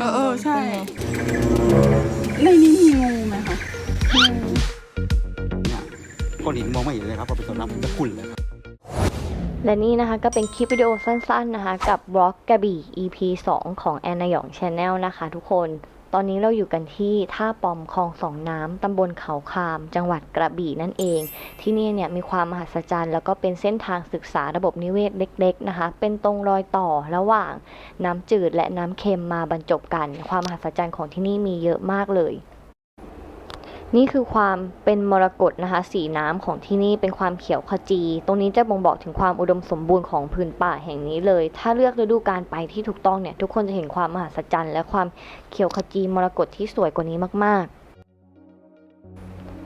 เออเออใช่เป็นไงในนี้มีงูไหมคะเนี่ยก้อนหินมองไม่เห็นเลยครับเพราะเป็นสำนักจะขุ่นเลยครับและนี่นะคะก็เป็นคลิปวิดีโอสั้นๆนะคะ กับบล็อกกระบี่ EP 2 ของแอนนาหยองชาแนลนะคะทุกคน ตอนนี้เราอยู่กันที่ท่าปอมคลองสองน้ำตำบลเขาคาม จังหวัดกระบี่นั่นเอง ที่นี่เนี่ยมีความมหัศจรรย์ แล้วก็เป็นเส้นทางศึกษาระบบนิเวศเล็ก ๆนะคะ เป็นตรงรอยต่อระหว่างน้ำจืดและน้ำเค็มมาบรรจบกัน ความมหัศจรรย์ของที่นี่มีเยอะมากเลย นี่คือความเป็นมรกตนะคะ สีน้ำของที่นี่เป็นความเขียวขจี ตรงนี้จะบ่งบอกถึงความอุดมสมบูรณ์ของพื้นป่าแห่งนี้เลย ถ้าเลือกฤดูการไปที่ถูกต้องเนี่ย ทุกคนจะเห็นความมหัศจรรย์ และความเขียวขจีมรกตที่สวยกว่านี้มาก ๆ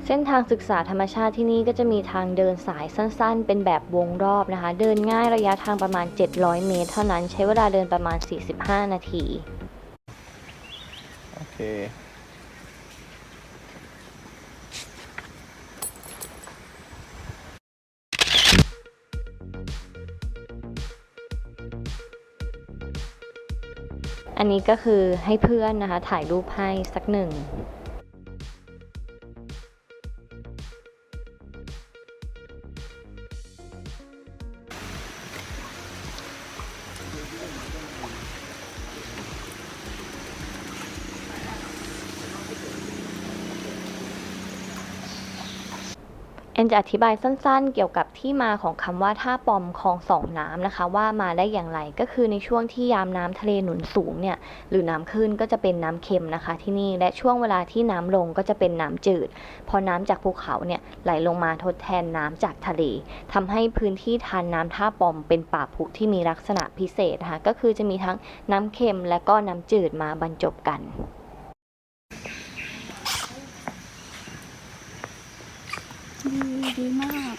เส้นทางศึกษาธรรมชาติที่นี่ก็จะมีทางเดินสายสั้น ๆ เป็นแบบวงรอบนะคะ เดินง่ายระยะทางประมาณ 700 เมตร เท่านั้นใช้เวลาเดินประมาณ 45 นาที โอเค อันนี้ก็คือให้เพื่อนนะคะถ่ายรูปให้สักหนึ่ง แอนจะอธิบายสั้นๆ เกี่ยวกับที่มาของคำว่าท่าปอมคลองสองน้ำนะคะ ว่ามาได้อย่างไรก็คือในช่วงที่ยามน้ำทะเลหนุนสูงเนี่ยหรือน้ำขึ้นก็จะเป็นน้ำเค็มนะคะ ที่นี่และช่วงเวลาที่น้ำลงก็จะเป็นน้ำจืด พอน้ำจากภูเขาเนี่ยไหลลงมาทดแทนน้ำจากทะเลทำให้พื้นที่ทานน้ำท่าปอมเป็นป่าพุที่มีลักษณะพิเศษนะคะก็คือจะมีทั้งน้ำเค็มและก็น้ำจืดมาบรรจบกัน ดีดีมาก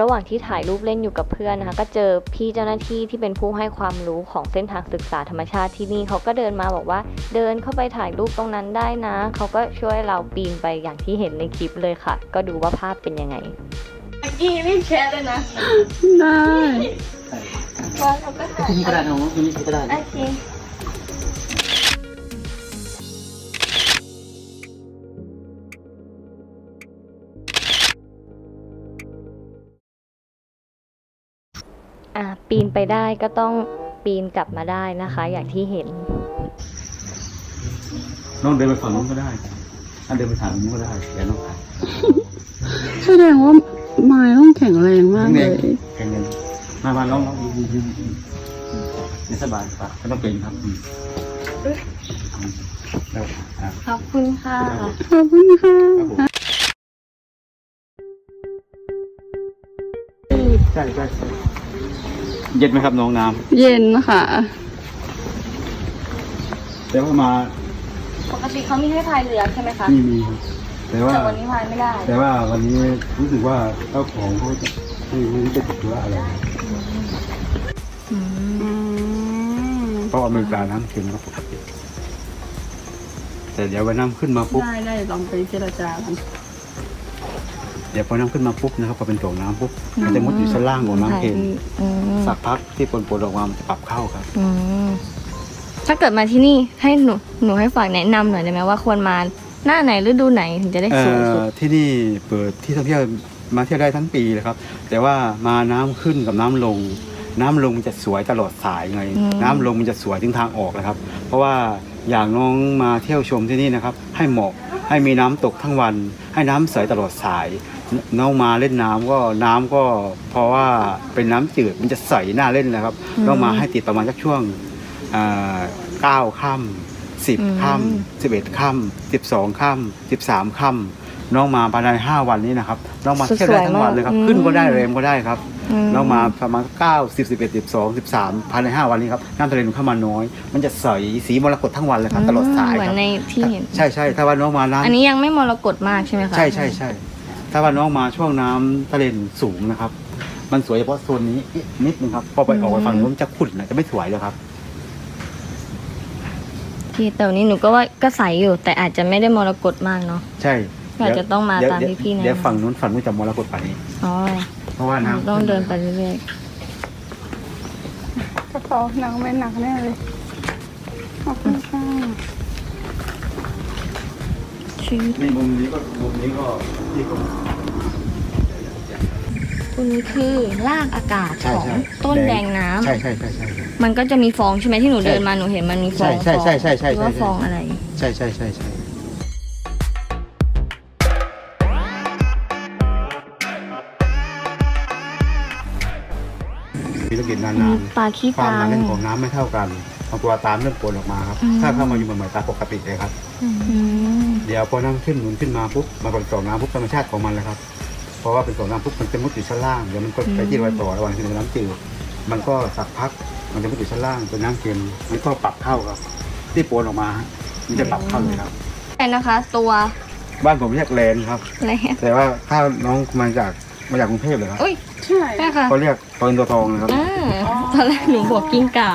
ระหว่างที่ถ่ายรูปเล่นอยู่กับเพื่อนนะคะ ก็เจอพี่เจ้าหน้าที่ที่เป็นผู้ให้ความรู้ของเส้นทางศึกษาธรรมชาติที่นี่เขาก็เดินมาบอกว่า เดินเข้าไปถ่ายรูปตรงนั้นได้นะ เขาก็ช่วยเราปีนไปอย่างที่เห็นในคลิปเลยค่ะ ก็ดูว่าภาพเป็นยังไงกี้รีบแชร์เลยนะได้ว่าเราก็ถ่ายที่นี่ก็ได้น้องที่นี่ก็ได้โอเค ปีนไปได้ก็ต้องปีนกลับมาได้นะคะ อย่างที่เห็นน้องเดินไปฝั่งนู้นก็ได้ถ้าเดินไปทางนู้นก็ได้อย่าน้องถ่ายแสดงว่าไม้ต้องแข็งแรงมากเลยแข่งเงินมามาน้องน้องยืนยืนยืนยืนไม่สบายปะไม่ต้องเกรงครับอืมอืมแล้วอะ ขอบคุณค่ะครับผมขอบคุณค่ะครับผมใช่ใช่ใช่ เย็นไหมครับน้องน้เย็นค่ะำแต่ว่ามาปกติเขามีให้พายเรือใช่ไหมคะ นี่มีครับแต่ว่าแต่วันนี้พายไม่ได้ แต่ว่าวันนี้รู้สึกว่าเจ้าของเขาจะไม่ไม่รู้จะติดธุระอะไรอืมเพราะอเมริกาน้ำเค็มครับปกติแต่เดี๋ยววันน้ำขึ้นมาปุ๊บ ได้ได้ลองไปเจรจากัน เดี๋ยวพอน้ำขึ้นมาปุ๊บนะครับพอเป็นโถงน้ำปุ๊บมันจะมุดอยู่ชั้นล่างของน้ำเค็มอืมสักพักที่ปนปนๆออกมามันจะปรับเข้าครับ อืมถ้าเกิดมาที่นี่ให้หนูหนูให้ฝากแนะนำหน่อยได้ไหมว่าควรมาหน้าไหนฤดูไหนถึงจะได้เอ่สวยสุดอที่นี่เปิดที่ท่องเที่ยวมาเที่ยวได้ทั้งปีเลยครับ แต่ว่ามาน้ำขึ้นกับน้ำลง น้ำลงมันจะสวยตลอดสายไงน้ำลงมันจะสวยถึงทางออกเลยครับ เพราะว่าอย่างน้องมาเที่ยวชมที่นี่นะครับ ให้เหมาะให้มีน้ำตกทั้งวัน ให้น้ำใสตลอดสาย น้องมาเล่นน้ำก็น้ำก็เพราะว่าเป็นน้ำจืดมันจะใสน่าเล่นนะครับต้องมาให้ติดประมาณสักช่วงอ่าเก้าค่ำสิบค่ำสิบเอ็ดค่ำสิบสองค่ำสิบสามค่ำน้องมาภายในห้าวันนี้นะครับน้องมาเที่ยวได้ทั้งวันเลยครับ สวยมากขึ้นก็ได้อืมแรมก็ได้ครับมน้องมาประมาณเก้าสิบสิบเอ็ดสิบสองสิบสามภายในห้าวันนี้ครับน้ำทะเลหนุนเข้ามาน้อย มันจะใสสีมรกตทั้งวันเลยครับตลอดสายเหมืคอรันบในที่เห็น ใช่ใช่ถ้าว่าน้องมาน้ำอันนี้ยังไม่มรกตมากใช่ไหมคะ ใช่ใช่ใช่ ถ้าว่าน้องมาช่วงน้ำทะเลสูงนะครับ มันสวยเฉพาะโซนนี้นิดนึงครับ พอไปออกไปฝั่งนู้นจะขุ่นนะจะไม่สวยเลยครับ ที่แต่วันนี้หนูก็ว่าก็ใสอยู่ แต่อาจจะไม่ได้มรกตมากเนาะใช่อาจจะต้องมาเดี๋ยวตามที่พี่แนะนำเดี๋ยวฝั่งนู้นฝั่งนู้นจะมรกตกว่านี้ อ๋อเพราะว่าหนูน้ำต้องเดินไปเรื่อยกระเป๋าหนักไม่หนักแน่เลยขอบคุณค่ะๆ ชีวิตนี่มุมนี้ก็มุมนี้ก็ที่ผมตัวนี้คือรากอากาศของต้นแดงน้ำใช่ใช่ใช่ใช่มันก็จะมีฟองใช่ไหมที่หนูเดินมาหนูเห็นมันมีฟองใช่ใช่ใช่ใช่ใช่ว่าฟองอะไร ใช่ใช่ใช่ใช่มีธุรกิจนานๆปลาขี้ความหนาแน่นของน้ำไม่เท่ากัน บางตัวตามเริ่มปนออกมาครับ อืม ถ้าเข้ามาอยู่เหมือนตามปกติเลยครับ อืมเดี๋ยวพอน้ำขึ้นหนุนขึ้นมาปุ๊บมันเป็นสองน้ำปุ๊บธรรมชาติของมันเลยครับ เพราะว่าเป็นสองน้ำปุ๊บมันจะมุดอยู่ชั้นล่างเดี๋ยวมันก็ไปที่รอยต่อระหว่างที่เป็นน้ำจืดมันก็สักพักมันจะมุดอยู่ชั้นล่างเป็นน้ำเค็มมันก็ปรับเข้าครับ ที่ปนออกมาฮะมันจะปรับเข้าเลยครับใช่นะคะ ตัวบ้านผมเรียกเลนครับ อะไรแต่ว่าถ้าน้องมาจาก มาจากกรุงเทพเลยครับอุ้ยใช่ใช่ค่ะเขาเรียกตัวเงินตัวทองนะครับอ่าตอนแรกหนูบอกกิ้งก่า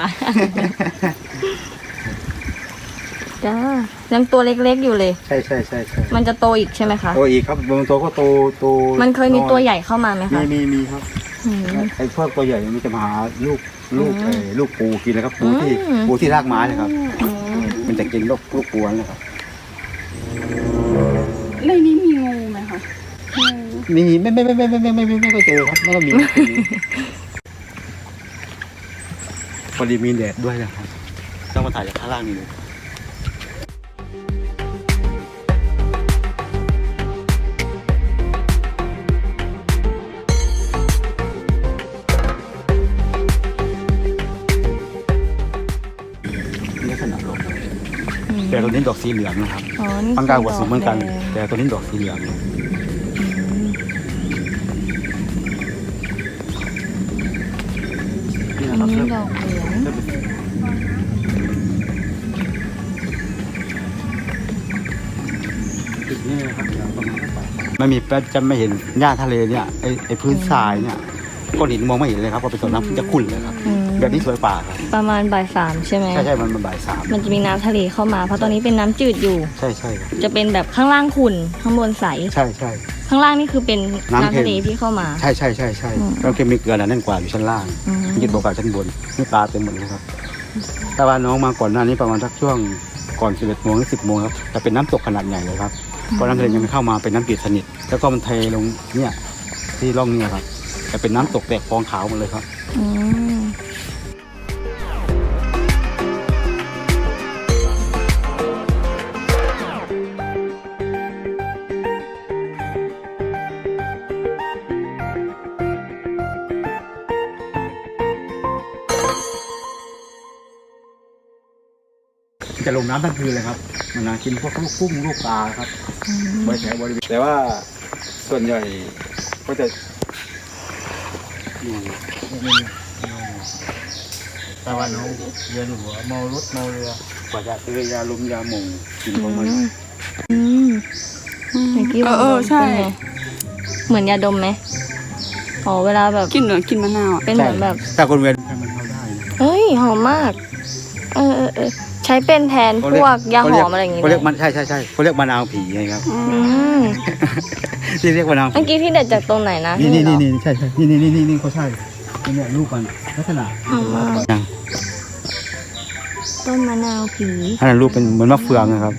จ้ายังตัวเล็กๆอยู่เลย ใช่ใช่ใช่ใช่มันจะโตอีกใช่ไหมคะ ตัวอีกครับบางตัวก็โตโตมันเคยมีตัวน้อใหญ่เข้ามาไหมมีคะมีมีครับอืม ไอ้พวกตัวใหญ่มันจะมาหาลูกลูกอืมเอ่อลูกปูกินนะครับปูที่อืม ปูที่รากไม้นะครับ อืมมันจะกินลูกลูกปูนั่นนะครับ มีไม่ไม่ไม่ไม่ไม่ไม่ไม่ไม่ไม่ไม่เจอครับไม่ก็มีพอดีมีแดดด้วยนะครับต้องมาถ่ายจากข้างล่างนี่เลยลักษณะลงแต่ตัวนี้ดอกสีเหลืองนะครับอ๋อนี่ปังกาหัวสูงเหมือนกันดแดงแต่ตัวนี้ดอกสีเหลือง อืม นี่อันะนครับนี้เริ่มดอกเหลืองเริ่มเป็นจุดนี้นะครับประมาณไม่มีแป๊บจะไม่เห็นหญ้าทะเลเนี่ยไอไอพื้นทรายเนี่ยก้อนหินมองไม่เห็นเลยครับเพราะเป็นต้นน้ำจะขุ่นเลยครับอืมแบบนี้สวยกว่าครับ ประมาณบ่ายสามใช่ไหมใช่ใช่มันมันบ่ายสามมันจะมีน้ำทะเลเข้ามาเพราะตอนนี้เป็นน้ำจืดอยู่ ใช่ใช่ครับจะเป็นแบบข้างล่างขุ่นข้างบนใส ใช่ใช่ ข้างล่างนี่คือเป็นน้ำน้ำทะเลเค็มที่เข้ามา ใช่ใช่ใช่ใช่อืมแล้วเค็มมีเกลือหนาแน่นกว่าอยู่ชั้นล่าง อืม มีกินบวกกับชั้นบนนี่ปลาเต็มหมดเลยครับแต่ว่าน้องมาก่อนหน้านี้ประมาณสักช่วงก่อน 11โมงหรือ10โมงครับแต่เป็นน้ำตกขนาดใหญ่เลยครับเพราะน้ำทะเลยังไม่เข้ามาเป็นน้ำจืดสนิท แล้วก็มันเทลงเนี่ยที่ร่องเนี่ยครับแต่เป็นน้ำตกแตกฟองขาวหมดเลยครับ ลงน้ำทั้งคืนเลยครับ มันนากินพวกลูกกุ้งลูกปลาครับบริแถวบริเวณแต่ว่าส่วนใหญ่ก็จะอยู่แต่ว่าน้องเรียนหัวเมารถเมาเรือกว่าจะซื้อยาลมยาหมองกินของมันอืมเมื่อกี้เออเออใช่เป็นไงเหมือนยาดมไหมอ๋อเวลาแบบกินเหมือนกินมะนาวอะเป็นเหมือนแบบถ้าคนเวียนมันเข้าได้นะเฮ้ยหอมมาก เออเออเออ ใช้เป็นแทนพวกยาหอมอะไรอย่างงี้เขาเรียกไหมมันใช่ใช่ใช่เขาเรียกมะนาวผีไงครับอือืมมที่เรียกมะนาวผีเมื่อกี้ที่เด็ดจากตรงไหนนะนี่นี่เหรนี่อนี่ใช่ใช่นี่นี่นี่นี่นี่เขาใช่นี่เนี่ยลูกมันลักษณะอืมยังต้นมะนาวผีอันนั้นลูกเป็นเหมือนมะเฟืองนะครับ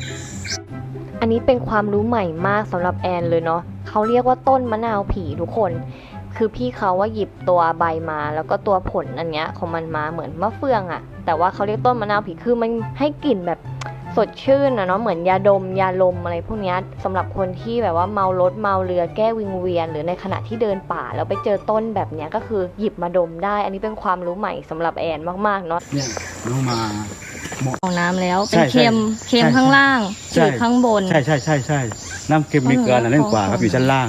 อันนี้เป็นความรู้ใหม่มากสำหรับแอนเลยเนาะเขาเรียกว่าต้นมะนาวผีทุกคน คือพี่เขาว่าหยิบตัวใบมา แล้วก็ตัวผลอันเนี้ยของมันมาเหมือนมะเฟืองอะแต่ว่าเขาเรียกต้นมะนาวผีคือมันให้กลิ่นแบบสดชื่นนะเนาะเหมือนยาดมยาลมอะไรพวกนี้สำหรับคนที่แบบว่าเมารถเมาเรือแก้วิงเวียน หรือในขณะที่เดินป่าแล้วไปเจอต้นแบบนี้ก็คือหยิบมาดมได้ อันนี้เป็นความรู้ใหม่สำหรับแอนมากๆเนาะเนี่ยรู้มาของน้ำแล้วเป็นเค็มเค็มข้างล่างจืดข้างบน ใช่ใช่ใช่ใช่น้ำเค็มมีเกลือนั่นกว่าครับอยู่ชั้นล่าง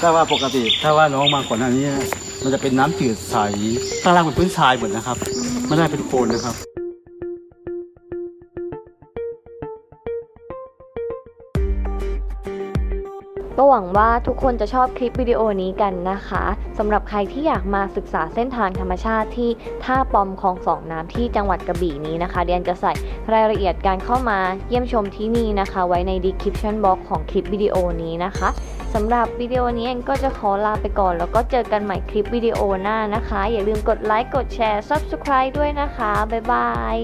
ถ้าว่าปกติถ้าว่าน้องมาก่อนอันนี้ มันจะเป็นน้ำจืดใสกลางเป็นพื้นทรายหมดนะครับ ไม่ได้เป็นโคลนนะครับ ก็หวังว่าทุกคนจะชอบคลิปวิดีโอนี้กันนะคะสำหรับใครที่อยากมาศึกษาเส้นทางธรรมชาติที่ท่าปอมคลองสองน้ำที่จังหวัดกระบี่นี้นะคะ เดียนจะใส่รายละเอียดการเข้ามาเยี่ยมชมที่นี่นะคะ ไว้ใน description box ของคลิปวิดีโอนี้นะคะสำหรับวิดีโอนี้เองก็จะขอลาไปก่อน แล้วก็เจอกันใหม่คลิปวิดีโอหน้านะคะ อย่าลืมกดไลค์กดแชร์ subscribe ด้วยนะคะ บ๊ายบาย